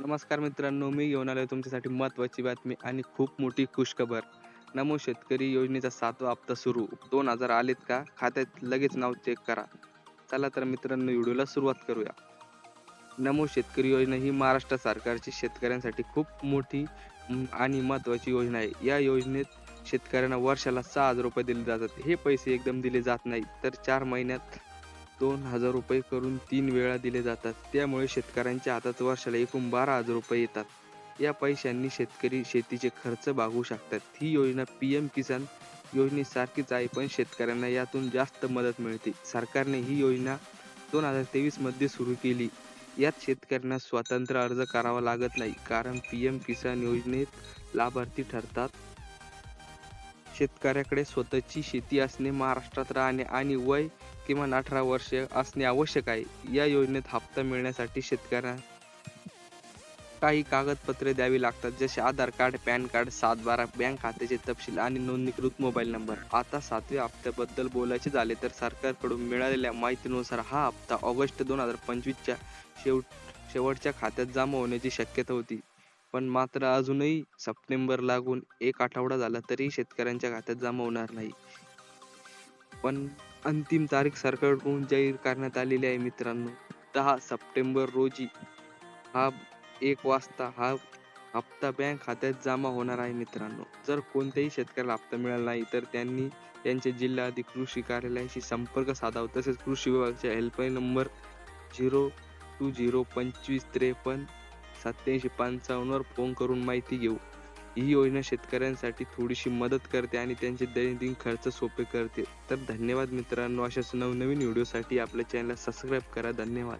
नमस्कार मित्रांनो मी घेऊन आलोय तुमच्यासाठी महत्त्वाची बातमी आणि खूप मोठी खुशखबर. नमो शेतकरी योजनेचा सातवा हप्ता सुरू. दोन हजार आलेत का? खात्यात लगेच नाव चेक करा. चला तर मित्रांनो व्हिडिओला सुरुवात करूया. नमो शेतकरी योजना ही महाराष्ट्र सरकारची शेतकऱ्यांसाठी खूप मोठी आणि महत्त्वाची योजना आहे. या योजनेत शेतकऱ्यांना वर्षाला सहा हजार रुपये दिले जातात. हे पैसे एकदम दिले जात नाही तर चार महिन्यात दोन हजार रुपये करून तीन वेळा दिले जातात. त्यामुळे शेतकऱ्यांच्या हातात वर्षाला एकूण बारा हजार रुपये येतात. या पैशांनी शेतकरी शेतीचे खर्च भागवू शकतात. ही योजना पी एम किसान योजनेसारखीच आहे पण शेतकऱ्यांना यातून जास्त मदत मिळते. सरकारने ही योजना दोन हजार तेवीसमध्ये सुरू केली. यात शेतकऱ्यांना स्वतंत्र अर्ज करावा लागत नाही कारण पी एम किसान योजनेत लाभार्थी ठरतात. शेतकऱ्याकडे स्वतःची शेती असणे महाराष्ट्रात राहणे आणि वय किमान अठरा वर्ष असणे आवश्यक आहे. या योजनेत हप्ता मिळण्यासाठी शेतकऱ्यांना काही कागदपत्रे द्यावी लागतात जसे आधार कार्ड पॅन कार्ड सात बारा बँक खात्याचे तपशील आणि नोंदणीकृत मोबाईल नंबर. आता सातव्या हप्त्याबद्दल बोलायचे झाले तर सरकारकडून मिळालेल्या माहितीनुसार हा हप्ता ऑगस्ट दोन हजार पंचवीसच्या शेवट शेवटच्या खात्यात जमा होण्याची शक्यता होती. पण मात्र अजूनही सप्टेंबर लागून एक आठवडा झाला तरी शेतकऱ्यांच्या खात्यात जमा होणार नाही. पण अंतिम तारीख सरकारकडून जाहीर करण्यात आलेली आहे मित्रांनो. दहा सप्टेंबर रोजी हा एक वाजता हा हप्ता बँक खात्यात जमा होणार आहे मित्रांनो. जर कोणत्याही शेतकऱ्याला हप्ता मिळाला नाही तर त्यांनी त्यांच्या जिल्हा कृषी कार्यालयाशी संपर्क साधावा. तसेच कृषी विभागाच्या helpline number zero two zero पंचवीस त्रेपन्न सत्याऐंशी पंचावन्नवर फोन करून माहिती घेऊ. ही योजना शेतकऱ्यांसाठी थोडीशी मदत करते आणि त्यांचे दैनंदिन खर्च सोपे करते. तर धन्यवाद मित्रांनो. अशाच नवनवीन व्हिडिओसाठी आपल्या चॅनलला सबस्क्राईब करा. धन्यवाद.